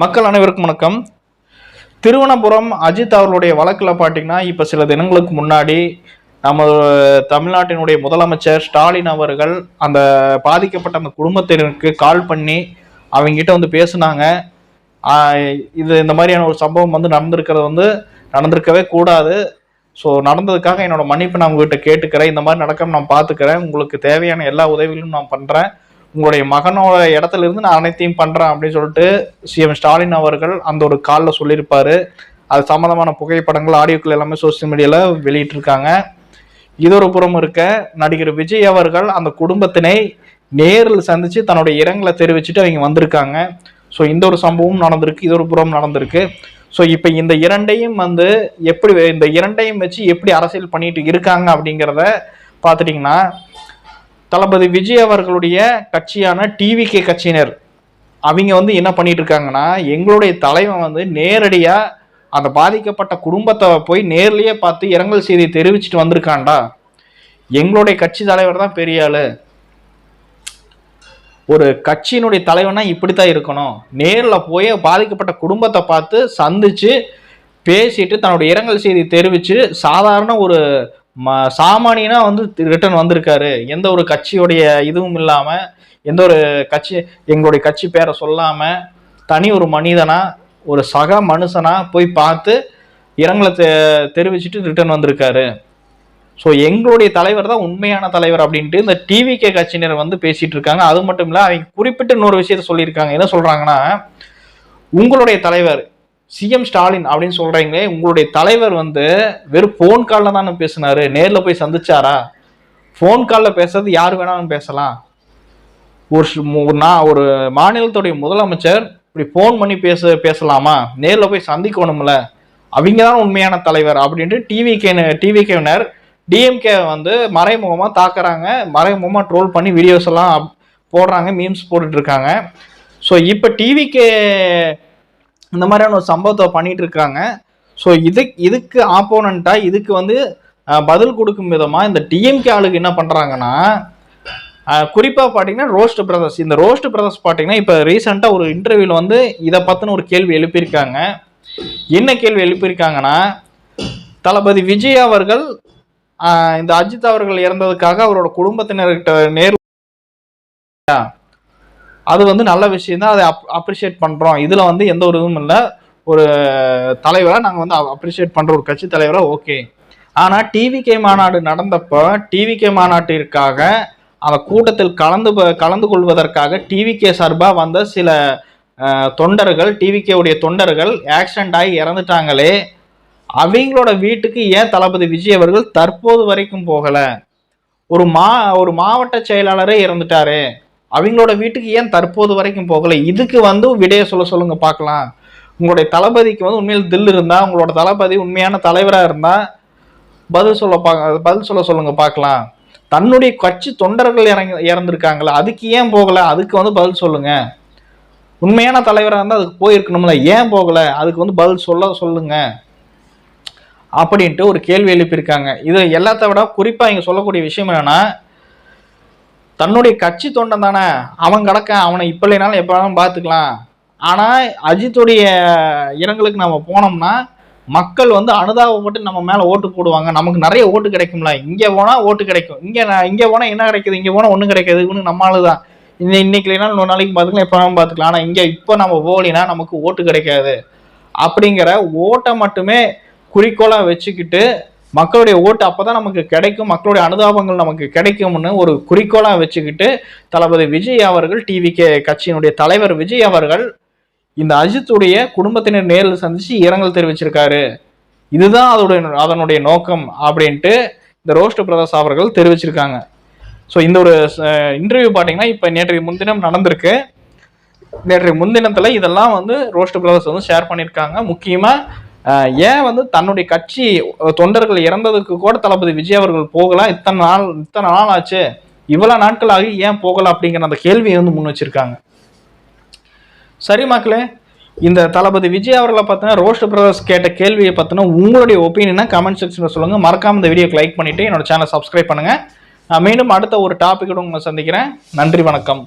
மக்கள் அனைவருக்கும் வணக்கம். திருவனபுரம் அஜித் அவர்களுடைய வழக்கில் பார்த்தீங்கன்னா இப்போ சில தினங்களுக்கு முன்னாடி நம்ம தமிழ்நாட்டினுடைய முதலமைச்சர் ஸ்டாலின் அவர்கள் அந்த பாதிக்கப்பட்ட அந்த குடும்பத்தினருக்கு கால் பண்ணி அவங்ககிட்ட வந்து பேசுனாங்க. இது இந்த மாதிரியான ஒரு சம்பவம் வந்து நடந்திருக்கிறது வந்து நடந்திருக்கவே கூடாது. ஸோ நடந்ததுக்காக என்னோட மன்னிப்பு நான் உங்ககிட்ட கேட்டுக்கிறேன். இந்த மாதிரி நடக்காமல் நான் பார்த்துக்கிறேன் உங்களுக்கு தேவையான எல்லா உதவிகளும் நான் பண்ணுறேன் உங்களுடைய மகனோட இடத்துல இருந்து நான் அனைத்தையும் பண்றேன் அப்படின்னு சொல்லிட்டு சிஎம் ஸ்டாலின் அவர்கள் அந்த ஒரு காலில் சொல்லியிருப்பாரு. அது சம்மந்தமான புகைப்படங்கள் ஆடியோக்கள் எல்லாமே சோசியல் மீடியால வெளியிட்டிருக்காங்க. இது ஒரு புறம் இருக்க நடிகர் விஜய் அவர்கள் அந்த குடும்பத்தினை நேரில் சந்திச்சு தன்னுடைய இரங்கலை தெரிவிச்சுட்டு அவங்க வந்திருக்காங்க. ஸோ இந்த ஒரு சம்பவம் நடந்திருக்கு இது ஒரு புறம் நடந்திருக்கு. ஸோ இப்போ இந்த இரண்டையும் வந்து எப்படி இந்த இரண்டையும் வச்சு எப்படி அரசியல் பண்ணிட்டு இருக்காங்க அப்படிங்கிறத பார்த்துட்டிங்கன்னா தளபதி விஜய் அவர்களுடைய கட்சியான டிவிகே கட்சியினர் அவங்க வந்து என்ன பண்ணிட்டு இருக்காங்கன்னா எங்களுடைய தலைவன் வந்து நேரடியாக அந்த பாதிக்கப்பட்ட குடும்பத்தை போய் நேர்லேயே பார்த்து இரங்கல் செய்தியை தெரிவிச்சுட்டு வந்திருக்கான்டா. எங்களுடைய கட்சி தலைவர் தான் பெரிய ஆளு ஒரு கட்சியினுடைய தலைவனா இப்படித்தான் இருக்கணும். நேரில் போய் பாதிக்கப்பட்ட குடும்பத்தை பார்த்து சந்திச்சு பேசிட்டு தன்னுடைய இரங்கல் செய்தி தெரிவிச்சு சாதாரண ஒரு சாமானியனா வந்து ரிட்டர்ன் வந்திருக்காரு. எந்த ஒரு கட்சியுடைய இதுவும் இல்லாம எந்த ஒரு கட்சி எங்களுடைய கட்சி பேரை சொல்லாம தனி ஒரு மனிதனா ஒரு சக மனுஷனா போய் பார்த்து இரங்கலை தெ தெரிவிச்சுட்டு ரிட்டர்ன் வந்திருக்காரு. ஸோ எங்களுடைய தலைவர் தான் உண்மையான தலைவர் அப்படின்ட்டு இந்த டிவிகே கட்சியினர் வந்து பேசிட்டு இருக்காங்க. அது மட்டும் இல்லை அவங்க குறிப்பிட்டு இன்னொரு விஷயத்த சொல்லியிருக்காங்க. என்ன சொல்றாங்கன்னா உங்களுடைய தலைவர் சிஎம் ஸ்டாலின் அப்படின்னு சொல்றீங்களே உங்களுடைய தலைவர் வந்து வெறும் ஃபோன் காலில் தானே பேசினாரு நேரில் போய் சந்திச்சாரா? ஃபோன் காலில் பேசுறது யார் வேணாலும் பேசலாம். ஒரு நான் ஒரு மாநிலத்துடைய முதலமைச்சர் இப்படி ஃபோன் பண்ணி பேச பேசலாமா? நேரில் போய் சந்திக்கணும்ல. அவங்க தான் உண்மையான தலைவர் அப்படின்ட்டு டிவிகே டிவிகேவினர் டிஎம்கே வந்து மறைமுகமாக தாக்குறாங்க. மறைமுகமாக ட்ரோல் பண்ணி வீடியோஸ் எல்லாம் போடுறாங்க மீம்ஸ் போட்டுட்ருக்காங்க ஸோ இப்போ டிவிகே இந்த மாதிரியான ஒரு சம்பவத்தை பண்ணிட்டு இருக்காங்க ஸோ இது இதுக்கு ஆப்போனண்ட்டாக இதுக்கு வந்து பதில் கொடுக்கும் விதமாக இந்த டிஎம்கே ஆளுக்கு என்ன பண்ணுறாங்கன்னா குறிப்பாக பார்த்தீங்கன்னா ரோஸ்ட் பிரதர்ஸ் இந்த ரோஸ்ட் பிரதர்ஸ் பார்த்தீங்கன்னா இப்போ ரீசெண்டாக ஒரு இன்டர்வியூவில் வந்து இதை பற்றின ஒரு கேள்வி எழுப்பியிருக்காங்க. என்ன கேள்வி எழுப்பியிருக்காங்கன்னா தளபதி விஜய் அவர்கள் இந்த அஜித் அவர்கள் இறந்ததுக்காக அவரோட குடும்பத்தினர்கிட்ட நேர் அது வந்து நல்ல விஷயம் தான் அதை அப்ரிஷியேட் பண்ணுறோம் இதில் வந்து எந்த ஒரு இதுவும் இல்லை. ஒரு தலைவரை நாங்கள் வந்து அப்ரிஷியேட் பண்ணுற ஒரு கட்சி தலைவரை ஓகே. ஆனால் டிவிகே மாநாடு நடந்தப்போ டிவிகே மாநாட்டிற்காக அந்த கூட்டத்தில் கலந்து கலந்து கொள்வதற்காக டிவிகே சார்பாக வந்த சில தொண்டர்கள் டிவிகே உடைய தொண்டர்கள் ஆக்சிடென்ட் ஆகி இறந்துட்டாங்களே. அவங்களோட வீட்டுக்கு ஏன் தளபதி விஜய் அவர்கள் தற்போது வரைக்கும் போகலை? ஒரு மா ஒரு மாவட்ட செயலாளரே இறந்துட்டாரு. அவங்களோட வீட்டுக்கு ஏன் தற்போது வரைக்கும் போகலை? இதுக்கு வந்து விடைய சொல்ல சொல்லுங்க பார்க்கலாம். உங்களுடைய தளபதிக்கு வந்து உண்மையில் தில் இருந்தால் உங்களோட தளபதி உண்மையான தலைவராக இருந்தால் பதில் சொல்ல பா பதில் சொல்ல சொல்லுங்க பார்க்கலாம். தன்னுடைய கட்சி தொண்டர்கள் இறங்கி இறந்துருக்காங்களா அதுக்கு ஏன் போகலை? அதுக்கு வந்து பதில் சொல்லுங்க. உண்மையான தலைவராக இருந்தால் அதுக்கு போயிருக்கணும்ல ஏன் போகலை? அதுக்கு வந்து பதில் சொல்ல சொல்லுங்க. அப்படின்ட்டு ஒரு கேள்வி எழுப்பியிருக்காங்க. இது எல்லாத்த விட குறிப்பாக இங்கே சொல்லக்கூடிய விஷயம் என்னென்னா தன்னுடைய கட்சி தொண்டன் தானே? அவன் கிடக்க அவனை இப்போ இல்லைனாலும் எப்போ வேணாலும் பார்த்துக்கலாம் ஆனால் அஜித்துடைய இரங்கலுக்கு நம்ம போனோம்னா மக்கள் வந்து அனுதாபப்பட்டு நம்ம மேலே ஓட்டு போடுவாங்க. நமக்கு நிறைய ஓட்டு கிடைக்கும்ல. இங்கே போனால் ஓட்டு கிடைக்கும். இங்கே இங்கே போனால் என்ன கிடைக்குது? இங்கே போனால் ஒன்றும் கிடைக்காது. இவனு நம்ம ஆளு தான் இந்த இன்னைக்கு இல்லைனா இன்னொரு நாளைக்கு பார்த்துக்கலாம் எப்போ வேணாலும் பார்த்துக்கலாம் ஆனால் இங்கே இப்போ நம்ம போகலினா நமக்கு ஓட்டு கிடைக்காது. அப்படிங்கிற ஓட்டை மட்டுமே குறிக்கோளாக வச்சுக்கிட்டு மக்களுடைய ஓட்டு அப்பதான் நமக்கு கிடைக்கும் மக்களுடைய அனுதாபங்கள் நமக்கு கிடைக்கும்னு ஒரு குறிக்கோளாக வச்சுக்கிட்டு தளபதி விஜய் அவர்கள் டிவி கே கட்சியினுடைய தலைவர் விஜய் அவர்கள் இந்த அஜித்துடைய குடும்பத்தினர் நேரில் சந்திச்சு இரங்கல் தெரிவிச்சிருக்காரு. இதுதான் அதோடைய அதனுடைய நோக்கம் அப்படின்ட்டு இந்த ரோஸ்ட் பிரதர்ஸ் அவர்கள் தெரிவிச்சிருக்காங்க. ஸோ இந்த ஒரு இன்டர்வியூ பார்த்தீங்கன்னா இப்போ நேற்றைய முன்தினம் நடந்திருக்கு. நேற்றைய முன்தினத்தில் இதெல்லாம் வந்து ரோஸ்ட் பிரதர்ஸ் வந்து ஷேர் பண்ணியிருக்காங்க முக்கியமாக ஏன் வந்து தன்னுடைய கட்சி தொண்டர்கள் இறந்ததுக்கு கூட தளபதி விஜய் அவர்கள் போகலாம் இத்தனை நாள் இத்தனை நாள் ஆச்சு. இவ்வளோ நாட்கள் ஆகி ஏன் போகலாம் அப்படிங்கிற அந்த கேள்வியை வந்து முன் வச்சிருக்காங்க. சரி மக்களே இந்த தளபதி விஜய் அவர்களை பார்த்தீங்கன்னா ரோஸ்ட் பிரதர்ஸ் கேட்ட கேள்வியை பார்த்தீங்கன்னா உங்களுடைய ஒப்பீனியனா கமெண்ட் செக்ஷனில் சொல்லுங்கள் மறக்காம இந்த வீடியோக்கு லைக் பண்ணிட்டு என்னோட சேனல் சப்ஸ்கிரைப் பண்ணுங்கள் நான் மீண்டும் அடுத்த ஒரு டாபிக்கோட உங்களை சந்திக்கிறேன். நன்றி வணக்கம்.